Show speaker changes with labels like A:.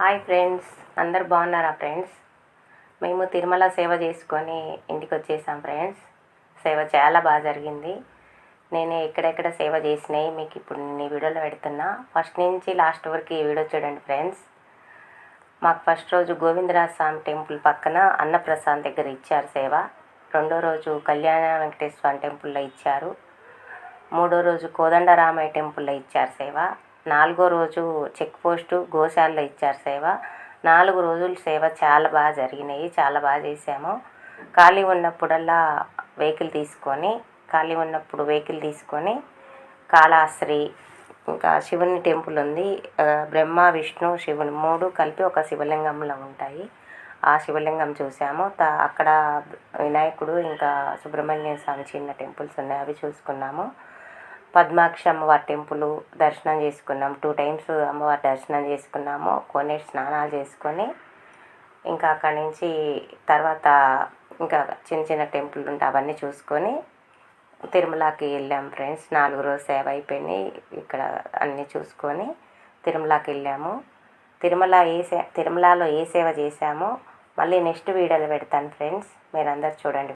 A: Hi friends అందరు బాగున్నారా friends? మేము తిరుమల సేవ చేసుకొని ఇంటికి వచ్చేసాం ఫ్రెండ్స్. సేవ చాలా బాగా జరిగింది. నేను ఎక్కడెక్కడ సేవ చేసినాయి మీకు ఇప్పుడు నేను ఈ వీడియోలో పెడుతున్నా. ఫస్ట్ నుంచి లాస్ట్ వరకు ఈ వీడియో చూడండి ఫ్రెండ్స్. మాకు ఫస్ట్ రోజు గోవిందరాజ స్వామి టెంపుల్ పక్కన అన్నప్రసాద్ దగ్గర ఇచ్చారు సేవ. రెండో రోజు కళ్యాణ వెంకటేశ్వర స్వామి టెంపుల్లో ఇచ్చారు. మూడో రోజు కోదండరామయ్య టెంపుల్లో ఇచ్చారు సేవ. నాలుగో రోజు చెక్ పోస్టు గోశాలలో ఇచ్చారు సేవ. నాలుగు రోజులు సేవ చాలా బాగా జరిగినాయి చాలా బాగా చేసాము ఖాళీ ఉన్నప్పుడల్లా వెహికల్ తీసుకొని ఖాళీ ఉన్నప్పుడు వెహికల్ తీసుకొని కాళాశ్రీ ఇంకా శివుని టెంపుల్ ఉంది. బ్రహ్మ విష్ణు శివుని మూడు కలిపి ఒక శివలింగంలో ఉంటాయి. ఆ శివలింగం చూసాము త- అక్కడ వినాయకుడు ఇంకా సుబ్రహ్మణ్య స్వామి చిన్న టెంపుల్స్ ఉన్నాయి అవి చూసుకున్నాము. పద్మాక్షి అమ్మవారి టెంపుల్ దర్శనం చేసుకున్నాం. టూ టైమ్స్ అమ్మవారి దర్శనం చేసుకున్నాము. కొన్ని స్నానాలు చేసుకొని ఇంకా అక్కడి నుంచి తర్వాత ఇంకా చిన్న చిన్న టెంపుల్ ఉంటే అవన్నీ చూసుకొని తిరుమలకి వెళ్ళాం ఫ్రెండ్స్. నాలుగు రోజు సేవ అయిపోయినాయి ఇక్కడ అన్నీ చూసుకొని తిరుమలకి వెళ్ళాము. తిరుమల ఏ సే తిరుమలలో ఏ సేవ చేశామో మళ్ళీ నెక్స్ట్ వీడియోలో పెడతాను ఫ్రెండ్స్. మీరందరు చూడండి.